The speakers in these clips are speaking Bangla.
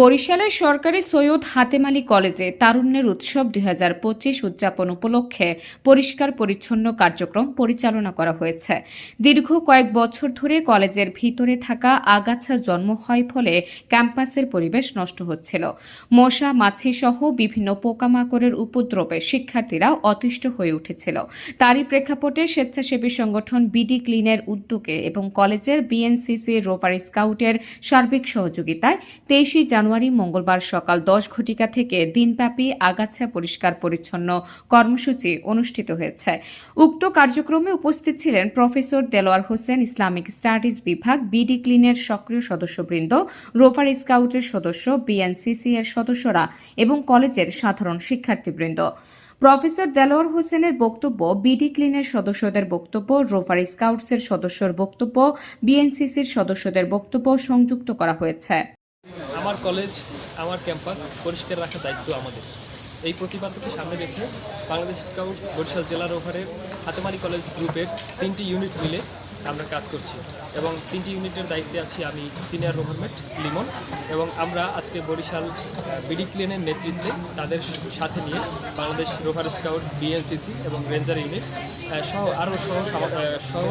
বরিশালের সরকারি সৈয়দ হাতেম আলী কলেজে তারুণ্যের উৎসব দুই হাজার পঁচিশ উদযাপন উপলক্ষে পরিষ্কার পরিচ্ছন্ন কার্যক্রম পরিচালনা করা হয়েছে। দীর্ঘ কয়েক বছর ধরে কলেজের ভিতরে থাকা আগাছা জন্ম হয় ফলে ক্যাম্পাসের পরিবেশ নষ্ট হচ্ছিল। মশা, মাছি সহ বিভিন্ন পোকামাকড়ের উপদ্রবে শিক্ষার্থীরা অতিষ্ঠ হয়ে উঠেছিল। তারই প্রেক্ষাপটে স্বেচ্ছাসেবী সংগঠন বিডি ক্লিনের উদ্যোগে এবং কলেজের বিএনসিসি রোভার স্কাউটের সার্বিক সহযোগিতায় তেইশে জানুয়ারি, মঙ্গলবার সকাল দশ ঘটিকা থেকে দিনব্যাপী আগাছা পরিষ্কার পরিচ্ছন্ন কর্মসূচি অনুষ্ঠিত হয়েছে। উক্ত কার্যক্রমে উপস্থিত ছিলেন professor Delwar Hossain, Islamic studies বিভাগ, বিডি ক্লিনের সক্রিয় সদস্যবৃন্দ, রোভার স্কাউটের সদস্য, বিএনসিসি এর সদস্যরা এবং কলেজের সাধারণ শিক্ষার্থীবৃন্দ। প্রফেসর দেলোয়ার হোসেনের বক্তব্য, বিডি ক্লিনের সদস্যদের বক্তব্য, রোভার স্কাউটসের সদস্যর বক্তব্য, বিএনসিসির সদস্যদের বক্তব্য সংযুক্ত করা হয়েছে। আমার কলেজ, আমার ক্যাম্পাস পরিষ্কার রাখার দায়িত্ব আমাদের। এই প্রতিবাদকে সামনে রেখে বাংলাদেশ স্কাউটস বরিশাল জেলার ওভারের হাতেমারি কলেজ গ্রুপের তিনটি ইউনিট মিলে আমরা কাজ করছি। এবং তিনটি ইউনিটের দায়িত্বে আছি আমি সিনিয়র রোভারমেট লিমন এবং আমরা আজকে বরিশাল বিডি ক্লিনের নেতৃত্বে তাদের সাথে নিয়ে বাংলাদেশ রোভার স্কাউট, বিএনসিসি এবং রেঞ্জার ইউনিট সহ আরও সহ সহ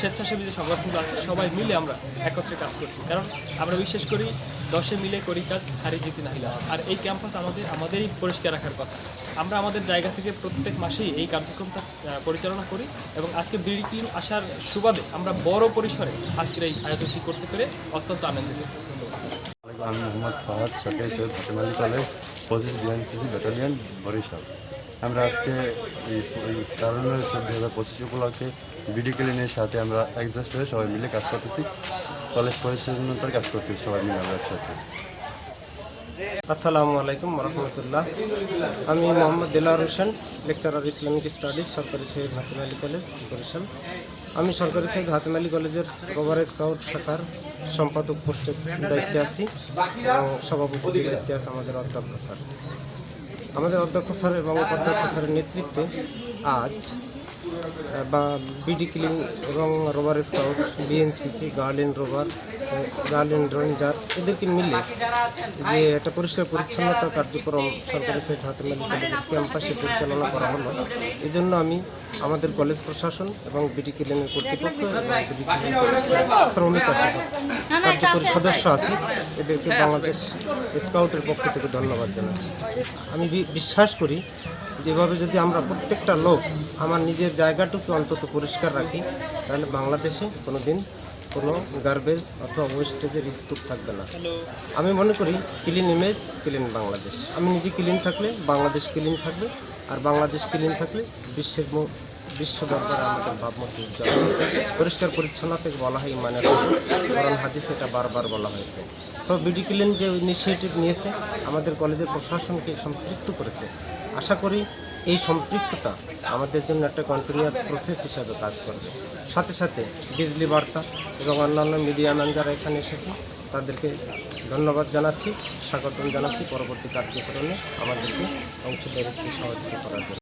স্বেচ্ছাসেবী যে সংগঠনগুলো আছে, সবাই মিলে আমরা একত্রে কাজ করছি। কারণ আমরা বিশ্বাস করি, দশে মিলে করি কাজ, হারি জিতি নাহিলা আর এই ক্যাম্পাস আমাদের, আমাদেরই পরিষ্কার রাখার কথা। আমরা আমাদের জায়গা থেকে প্রত্যেক মাসেই এই কার্যক্রমটা পরিচালনা করি এবং আজকে বিডি আসার সুবাদে আমরা বড় পরিসরে আজকের এই আয়োজনটি করতে পেরে অত্যন্ত আনন্দিত। আমি মোহাম্মদ ফাহাদ, সরকারি সৈয়দ ফাতেমালি কলেজ, পঁচিশ বিএনসিসি ব্যাটালিয়ন, বরিশাল। আমরা আজকে এই তারুণ্যের দুই হাজার পঁচিশ উপলক্ষে বিডি ক্লিনের সাথে আমরা অ্যাডজাস্ট হয়ে সবাই মিলে কাজ করতেছি। কলেজ পরিচ্ছন্নতার কাজ করতেছি সবাই মিলে আমরা একসাথে। আসসালামু আলাইকুম রহমতুল্লাহ আমি Mohammad Dilar Hossain lecturer Islamic studies সরকারি সৈয়দ হাতিম কলেজ বরিশাল আমি সরকারি সৈয়দ হাতিম কলেজের রোভার স্কাউট শাখার সম্পাদক পোস্টের দায়িত্বে আছি এবং সভাপতির দায়িত্বে আছে আমাদের অধ্যক্ষ স্যার। আমাদের অধ্যক্ষ স্যার এবং উপাধ্যক্ষ স্যারের নেতৃত্বে আজ বা বিডি ক্লিন এবং rover scout, BNCC girl in rover, girl in ranger, এদেরকে মিলে যে একটা পরিষ্কার পরিচ্ছন্নতার কার্যক্রম সরকারি আলী কলেজের ক্যাম্পাসে পরিচালনা করা হলো। এই জন্য আমি আমাদের কলেজ প্রশাসন এবং বিডি ক্লিনের কর্তৃপক্ষ শ্রমিক কার্যকরী সদস্য আছে, এদেরকে বাংলাদেশ স্কাউটের পক্ষ থেকে ধন্যবাদ জানাচ্ছি। আমি বিশ্বাস করি যেভাবে যদি আমরা প্রত্যেকটা লোক আমার নিজের জায়গাটুকু অন্তত পরিষ্কার রাখি তাহলে বাংলাদেশে কোনো দিন কোনো গার্বেজ অথবা ওয়েস্টেজের স্তূপ থাকবে না। আমি মনে করি ক্লিন ইমেজ ক্লিন বাংলাদেশ। আমি নিজে ক্লিন থাকলে বাংলাদেশ ক্লিন থাকবে আর বাংলাদেশ ক্লিন থাকলে বিশ্বের বিশ্ব দরবারে আমাদের ভাবমূর্তি উজ্জ্বল। পরিষ্কার পরিচ্ছন্নতাকে বলা হয় মানে কোরআন, হাদিস এটা বারবার বলা হয়েছে। সব বিডি ক্লিন যে ইনিশিয়েটিভ নিয়েছে, আমাদের কলেজের প্রশাসনকে সম্পৃক্ত করেছে। আশা করি এই সম্পৃক্ততা আমাদের জন্য একটা কন্টিনিউয়াস প্রসেস হিসাবে কাজ করবে। সাথে সাথে বিজলি বার্তা এবং অন্যান্য মিডিয়া ম্যান যারা এখানে এসেছে, তাদেরকে ধন্যবাদ জানাচ্ছি, স্বাগতম জানাচ্ছি। পরবর্তী কার্যক্রমে আমাদেরকে অংশীদারিত্বে সহযোগিতা করার জন্য।